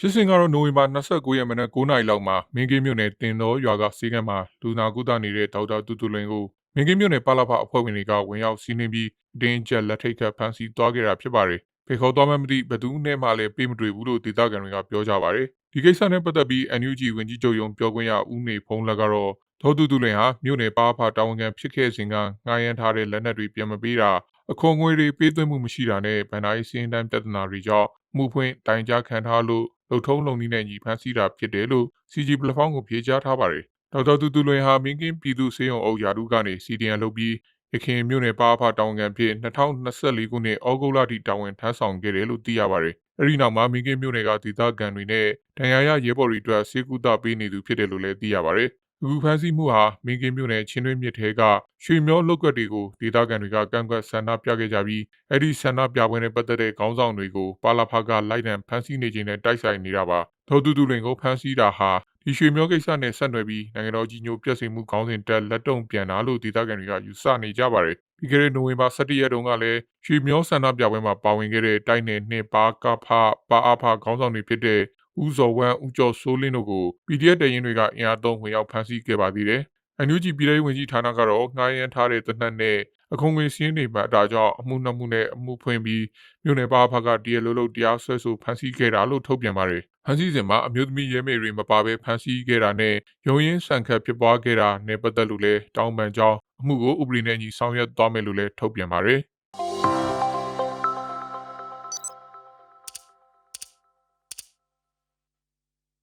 ဖြစ်စဉ်ကတော့နိုဝင်ဘာ29ရက်မနက်9:00နာရီလောက်မှာမင်းကင်းမြို့နယ်တင်တော်ရွာကစီကံမှာလူနာကုသနေတဲ့ဒေါက်တာတူတူလွင်ကိုမင်းကင်းမြို့နယ်ပါလာဖအဖွဲ့ဝင်တွေကဝင်ရောက်စီးနင်းပြီးအတင်းကျပ်လက်ထိတ်ခတ်ဖမ်းဆီးသွားခဲ့တာဖြစ်ပါတယ်။ဖေခေါ်သွားမှမသိဘသူနဲ့မှလည်းပေးမတွေ့ဘူးလို့ဒေသခံတွေကပြောကြပါတယ်။ဒီကိစ္စနဲ့ပတ်သက်ပြီး NUG ဝင်ကြီးချုပ်ယုံပြောခွင့်ရဦးနေဖုံးလက်ကတော့ဒေါက်တူတူလွင်ဟာမြို့နယ်ပါဖတာဝန်ခံဖြစ်ခဲ့စဉ်ကငှားရမ်းထားတဲ့လက်နက်တွေပြန်မပေးတာအခွန်ငွေတွေပေးသွင်းမှုမရှိတာနဲ့ဗန်ဒါရေးစင်းတန်းပြဿနာတွေကြောင့်မှုဖွင့်တိုင်ကြားခံထားလို့ လုံထုံးလုံနည်းနဲ့ညီဖမ်းဆီးတာဖြစ်တယ်လို့ CG ပလက်ဖောင်းကိုဖြေကြားထားပါတယ်။ဒေါက်တာတူတူလွင်ဟာမင်းကင်းပြည်သူစေယုံအုပ်ရာထူးကနေ CDN လုပ်ပြီးရခိုင်မြို့နယ်ပါအဖတာဝန်ခံဖြစ်2024ခုနှစ်ဩဂုတ်လထိတာဝန်ထမ်းဆောင်ခဲ့တယ်လို့သိရပါတယ်။အဲဒီနောက်မှာမင်းကင်းမြို့နယ်ကဒေသခံတွေနဲ့ဒဏ်ရာရရဲဘော်တွေအတွက်စေကူတာပေးနေသူဖြစ်တယ်လို့လည်းသိရပါတယ်။ အခုဖမ်းဆီးမှုဟာမင်းကင်းမြို့နယ်ချင်းတွင်းမြစ်ထဲကရွှေမျောလုတ်ကွက်တွေကိုဒေသခံတွေကကန့်ကွက်ဆန္ဒပြခဲ့ကြပြီးအဲ့ဒီဆန္ဒပြပွဲနဲ့ပတ်သက်တဲ့ခေါင်းဆောင်တွေကိုပါလာဖကလိုက်တံဖမ်းဆီးနေခြင်းနဲ့တိုက်ဆိုင်နေတာပါဒေါ်တူတူလင်ကိုဖမ်းဆီးတာဟာဒီရွှေမျောကိစ္စနဲ့ဆက်နွယ်ပြီးနိုင်ငံတော်ကြီးညိုပြည့်စုံမှုခေါင်းစဉ်တက်လက်တုံပြန်တာလို့ဒေသခံတွေကယူဆနေကြပါတယ်ပြီးခဲ့တဲ့နိုဝင်ဘာ17ရက်တုန်းကလည်းရွှေမျောဆန္ဒပြပွဲမှာပါဝင်ခဲ့တဲ့တိုက်နယ်နှစ်ပါကဖပါအဖခေါင်းဆောင်တွေဖြစ်တဲ့ ဦးစော်ဝမ်းဦးကျော်စိုးလင်းတို့ကို PDF တရင်တွေကအင်အားသုံးဝင်ရောက်ဖမ်းဆီးခဲ့ပါသေးတယ်။ NUG ပြည်ထောင်ဝင်ကြီးဌာနကတော့ငှားရမ်းထားတဲ့တနက်နဲ့အခွန်ငွေစင်းတွေမှာဒါကြောင့်အမှုနှမှုနဲ့အမှုဖွင့်ပြီးမြို့နယ်ပါဖကတရားလိုလို့တရားစွဲဆိုဖမ်းဆီးခဲ့တာလို့ထုတ်ပြန်ပါတယ်။ဖမ်းဆီးစဉ်မှာအမျိုးသမီးရဲမေတွေမပါဘဲဖမ်းဆီးခဲ့တာနဲ့ရုံရင်းဆန်ခတ်ဖြစ်ပွားခဲ့တာနဲ့ပတ်သက်လို့လည်းတောင်းပန်ကြောင်းအမှုကိုဥပဒေနဲ့ညီဆောင်ရွက်သွားမယ်လို့လည်းထုတ်ပြန်ပါတယ်။